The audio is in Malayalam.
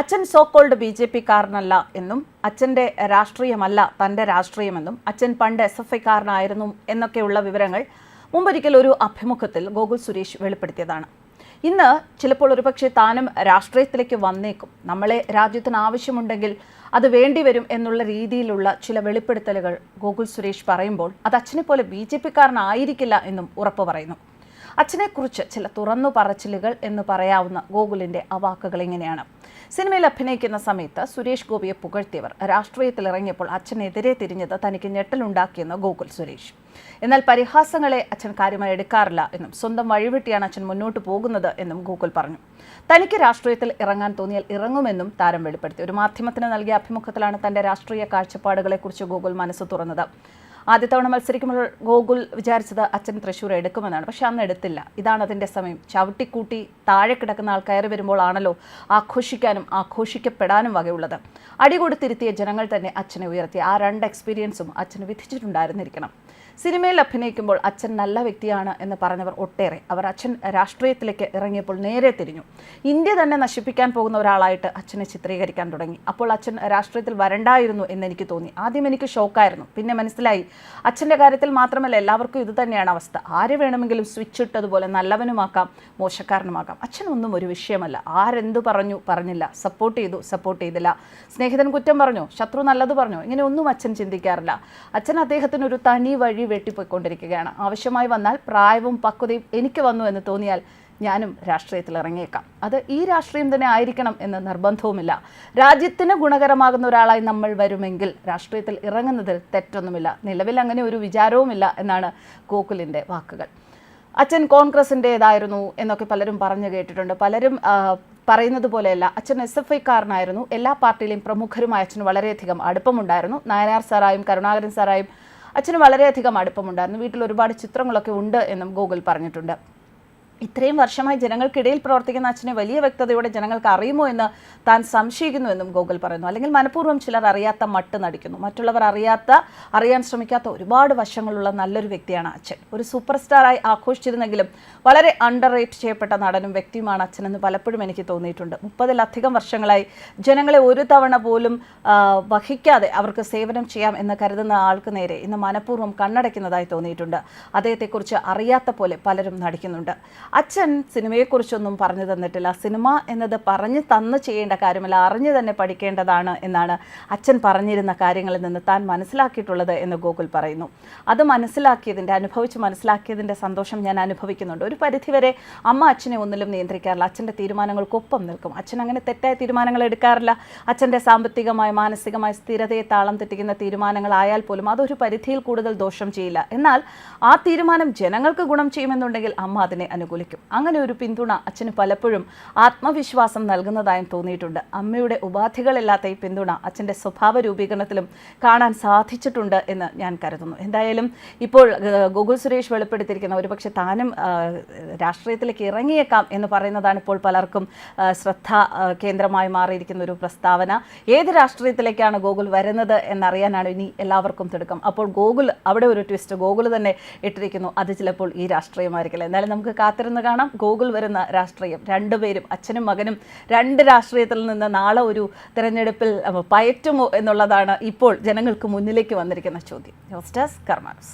അച്ഛൻ so called B J P കാരനല്ല എന്നും അച്ഛന്റെ രാഷ്ട്രീയമല്ല തന്റെ രാഷ്ട്രീയമെന്നും അച്ഛൻ പണ്ട് എസ് എഫ് ഐക്കാരനായിരുന്നു എന്നൊക്കെയുള്ള വിവരങ്ങൾ മുമ്പൊരിക്കൽ ഒരു അഭിമുഖത്തിൽ ഗോകുൽ സുരേഷ് വെളിപ്പെടുത്തിയതാണ്. ഇന്ന് ചിലപ്പോൾ ഒരുപക്ഷെ താനും രാഷ്ട്രീയത്തിലേക്ക് വന്നേക്കും. നമ്മളെ രാജ്യത്തിന് ആവശ്യമുണ്ടെങ്കിൽ അത് വേണ്ടിവരും എന്നുള്ള രീതിയിലുള്ള ചില വെളിപ്പെടുത്തലുകൾ ഗോകുൽ സുരേഷ് പറയുമ്പോൾ അത് അച്ഛനെ പോലെ ബി ജെ പിക്കാരനായിരിക്കില്ല എന്നും ഉറപ്പ് പറയുന്നു. അച്ഛനെക്കുറിച്ച് ചില തുറന്നു പറച്ചിലുകൾ എന്ന് പറയാവുന്ന ഗോകുലിന്റെ ആ വാക്കുകൾ സിനിമയിൽ അഭിനയിക്കുന്ന സമയത്ത് സുരേഷ് ഗോപിയെ പുകഴ്ത്തിയവർ രാഷ്ട്രീയത്തിൽ ഇറങ്ങിയപ്പോൾ അച്ഛനെതിരെ തിരിഞ്ഞത് തനിക്ക് ഞെട്ടലുണ്ടാക്കിയെന്ന് ഗോകുൽ സുരേഷ്. എന്നാൽ പരിഹാസങ്ങളെ അച്ഛൻ കാര്യമായി എടുക്കാറില്ല എന്നും സ്വന്തം വഴിവെട്ടിയാണ് അച്ഛൻ മുന്നോട്ട് പോകുന്നത് എന്നും ഗോകുൽ പറഞ്ഞു. തനിക്ക് രാഷ്ട്രീയത്തിൽ ഇറങ്ങാൻ തോന്നിയാൽ ഇറങ്ങുമെന്നും താരം വെളിപ്പെടുത്തി. ഒരു മാധ്യമത്തിന് നൽകിയ അഭിമുഖത്തിലാണ് തന്റെ രാഷ്ട്രീയ കാഴ്ചപ്പാടുകളെക്കുറിച്ച് ഗോകുൽ മനസ്സ് തുറന്നത്. ആദ്യ തവണ മത്സരിക്കുമ്പോൾ ഗോകുൽ വിചാരിച്ചത് അച്ഛൻ തൃശ്ശൂർ എടുക്കുമെന്നാണ്. പക്ഷെ അന്ന് എടുത്തില്ല. ഇതാണ് അതിന്റെ സമയം. ചവിട്ടിക്കൂട്ടി താഴെ കിടക്കുന്ന ആൾ കയറി വരുമ്പോഴാണല്ലോ ആഘോഷിക്കാനും ആഘോഷിക്കപ്പെടാനും വകയുള്ളത്. അടികൊടുത്തിരുത്തിയ ജനങ്ങൾ തന്നെ അച്ഛനെ ഉയർത്തി. ആ രണ്ട് എക്സ്പീരിയൻസും അച്ഛന് വിധിച്ചിട്ടുണ്ടായിരുന്നിരിക്കണം. സിനിമയിൽ അഭിനയിക്കുമ്പോൾ അച്ഛൻ നല്ല വ്യക്തിയാണ് എന്ന് പറഞ്ഞവർ ഒട്ടേറെ. അവർ അച്ഛൻ രാഷ്ട്രീയത്തിലേക്ക് ഇറങ്ങിയപ്പോൾ നേരെ തിരിഞ്ഞു. ഇന്ത്യ തന്നെ നശിപ്പിക്കാൻ പോകുന്ന ഒരാളായിട്ട് അച്ഛനെ ചിത്രീകരിക്കാൻ തുടങ്ങി. അപ്പോൾ അച്ഛൻ രാഷ്ട്രീയത്തിൽ വരണ്ടായിരുന്നു എന്ന് എനിക്ക് തോന്നി. ആദ്യം എനിക്ക് ഷോക്കായിരുന്നു. പിന്നെ മനസ്സിലായി അച്ഛന്റെ കാര്യത്തിൽ മാത്രമല്ല എല്ലാവർക്കും ഇത് തന്നെയാണ് അവസ്ഥ. ആര് വേണമെങ്കിലും സ്വിച്ച് ഇട്ടതുപോലെ നല്ലവനുമാക്കാം മോശക്കാരനുമാക്കാം. അച്ഛനൊന്നും ഒരു വിഷയമല്ല. ആരെന്തു പറഞ്ഞു പറഞ്ഞില്ല. സപ്പോർട്ട് ചെയ്തു സപ്പോർട്ട് ചെയ്തില്ല. സ്നേഹിതൻ കുറ്റം പറഞ്ഞു ശത്രു നല്ലത് പറഞ്ഞു. ഇങ്ങനെ ഒന്നും അച്ഛൻ ചിന്തിക്കാറില്ല. അച്ഛൻ അദ്ദേഹത്തിന് ഒരു തനി വഴി വെട്ടിപ്പോയിക്കൊണ്ടിരിക്കുകയാണ്. ആവശ്യമായി വന്നാൽ പ്രായവും പക്വതയും എനിക്ക് വന്നു എന്ന് തോന്നിയാൽ ഞാനും രാഷ്ട്രീയത്തിൽ ഇറങ്ങിയേക്കാം അത് ഈ രാഷ്ട്രീയം തന്നെ ആയിരിക്കണം എന്ന് നിർബന്ധവുമില്ല. രാജ്യത്തിന് ഗുണകരമാകുന്ന ഒരാളായി നമ്മൾ വരുമെങ്കിൽ രാഷ്ട്രീയത്തിൽ ഇറങ്ങുന്നതിൽ തെറ്റൊന്നുമില്ല. നിലവിൽ അങ്ങനെ ഒരു വിചാരവുമില്ല എന്നാണ് ഗോകുലിന്റെ വാക്കുകൾ. അച്ഛൻ കോൺഗ്രസിന്റേതായിരുന്നു എന്നൊക്കെ പലരും പറഞ്ഞു കേട്ടിട്ടുണ്ട്. പലരും പറയുന്നത് പോലെയല്ല അച്ഛൻ എസ് എഫ് ഐക്കാരനായിരുന്നു. എല്ലാ പാർട്ടിയിലെയും പ്രമുഖരുമായി അച്ഛന് വളരെയധികം അടുപ്പമുണ്ടായിരുന്നു. നായനാർ സാറായും കരുണാകരൻ സാറായും അച്ഛന് വളരെയധികം അടുപ്പമുണ്ടായിരുന്നു. വീട്ടിൽ ഒരുപാട് ചിത്രങ്ങളൊക്കെ ഉണ്ട് എന്നും ഗൂഗിൾ പറഞ്ഞിട്ടുണ്ട്. ഇത്രയും വർഷമായി ജനങ്ങൾക്കിടയിൽ പ്രവർത്തിക്കുന്ന അച്ഛനെ വലിയ വ്യക്തതയോടെ ജനങ്ങൾക്ക് അറിയുമോ എന്ന് താൻ സംശയിക്കുന്നുവെന്നും ഗോകുൽ പറയുന്നു. അല്ലെങ്കിൽ മനഃപൂർവം ചിലർ അറിയാത്ത മട്ട് നടിക്കുന്നു. മറ്റുള്ളവർ അറിയാത്ത അറിയാൻ ശ്രമിക്കാത്ത ഒരുപാട് വശങ്ങളുള്ള നല്ലൊരു വ്യക്തിയാണ് അച്ഛൻ. ഒരു സൂപ്പർ സ്റ്റാറായി ആഘോഷിച്ചിരുന്നെങ്കിലും വളരെ അണ്ടർ റേറ്റ് ചെയ്യപ്പെട്ട നടനും വ്യക്തിയുമാണ് അച്ഛനെന്ന് പലപ്പോഴും എനിക്ക് തോന്നിയിട്ടുണ്ട്. മുപ്പതിലധികം വർഷങ്ങളായി ജനങ്ങളെ ഒരു തവണ പോലും വഹിക്കാതെ അവർക്ക് സേവനം ചെയ്യാം എന്ന് കരുതുന്ന ആൾക്ക് നേരെ ഇന്ന് മനഃപൂർവം കണ്ണടയ്ക്കുന്നതായി തോന്നിയിട്ടുണ്ട്. അദ്ദേഹത്തെക്കുറിച്ച് അറിയാത്ത പോലെ പലരും നടിക്കുന്നുണ്ട്. അച്ഛൻ സിനിമയെക്കുറിച്ചൊന്നും പറഞ്ഞു തന്നിട്ടില്ല. സിനിമ എന്നത് പറഞ്ഞ് തന്ന് ചെയ്യേണ്ട കാര്യമല്ല അറിഞ്ഞു തന്നെ പഠിക്കേണ്ടതാണ് എന്നാണ് അച്ഛൻ പറഞ്ഞിരുന്ന കാര്യങ്ങളിൽ നിന്ന് താൻ മനസ്സിലാക്കിയിട്ടുള്ളത് എന്ന് ഗോകുൽ പറയുന്നു. അത് മനസ്സിലാക്കിയതിന്റെ അനുഭവിച്ച് മനസ്സിലാക്കിയതിന്റെ സന്തോഷം ഞാൻ അനുഭവിക്കുന്നുണ്ട്. ഒരു പരിധിവരെ അമ്മ അച്ഛനെ ഒന്നിലും നിയന്ത്രിക്കാറില്ല. അച്ഛന്റെ തീരുമാനങ്ങൾക്കൊപ്പം നിൽക്കും. അച്ഛൻ അങ്ങനെ തെറ്റായ തീരുമാനങ്ങൾ എടുക്കാറില്ല. അച്ഛന്റെ സാമ്പത്തികമായ മാനസികമായ സ്ഥിരതയെ താളം തെറ്റിക്കുന്ന തീരുമാനങ്ങളായാൽ പോലും അതൊരു പരിധിയിൽ കൂടുതൽ ദോഷം ചെയ്യില്ല. എന്നാൽ ആ തീരുമാനം ജനങ്ങൾക്ക് ഗുണം ചെയ്യുമെന്നുണ്ടെങ്കിൽ അമ്മ അതിനെ അനുകൂലിക്കും. അങ്ങനെ ഒരു പിന്തുണ അച്ഛന് പലപ്പോഴും ആത്മവിശ്വാസം നൽകുന്നതായും തോന്നിയിട്ടുണ്ട്. അമ്മയുടെ ഉപാധികളില്ലാത്ത ഈ പിന്തുണ അച്ഛന്റെ സ്വഭാവ രൂപീകരണത്തിലും കാണാൻ സാധിച്ചിട്ടുണ്ട് എന്ന് ഞാൻ കരുതുന്നു. എന്തായാലും ഇപ്പോൾ ഗോകുൽ സുരേഷ് വെളിപ്പെടുത്തിയിരിക്കുന്ന ഒരുപക്ഷെ താനും ആഹ്, രാഷ്ട്രീയത്തിലേക്ക് ഇറങ്ങിയേക്കാം എന്ന് പറയുന്നതാണ് ഇപ്പോൾ പലർക്കും ശ്രദ്ധ കേന്ദ്രമായി മാറിയിരിക്കുന്ന ഒരു പ്രസ്താവന. ഏത് രാഷ്ട്രീയത്തിലേക്കാണ് ഗോകുൽ വരുന്നത് എന്നറിയാനാണ് ഇനി എല്ലാവർക്കും തിടുക്കം. അപ്പോൾ ഗോകുൽ അവിടെ ഒരു ട്വിസ്റ്റ് ഗോകുൽ തന്നെ ഇട്ടിരിക്കുന്നു. അത് ചിലപ്പോൾ ഈ രാഷ്ട്രീയമായിരിക്കില്ല. എന്നാലും നമുക്ക് കാത്തിരുന്ന് കാണാം. ഗോകുൽ വരുന്ന രാഷ്ട്രീയം. രണ്ടുപേരും അച്ഛനും മകനും രണ്ട് രാഷ്ട്രീയത്തിൽ നിന്ന് നാളെ ഒരു തിരഞ്ഞെടുപ്പിൽ പയറ്റുമോ എന്നുള്ളതാണ് ഇപ്പോൾ ജനങ്ങൾക്ക് മുന്നിലേക്ക് വന്നിരിക്കുന്ന ചോദ്യം. News desk കർമാനസ്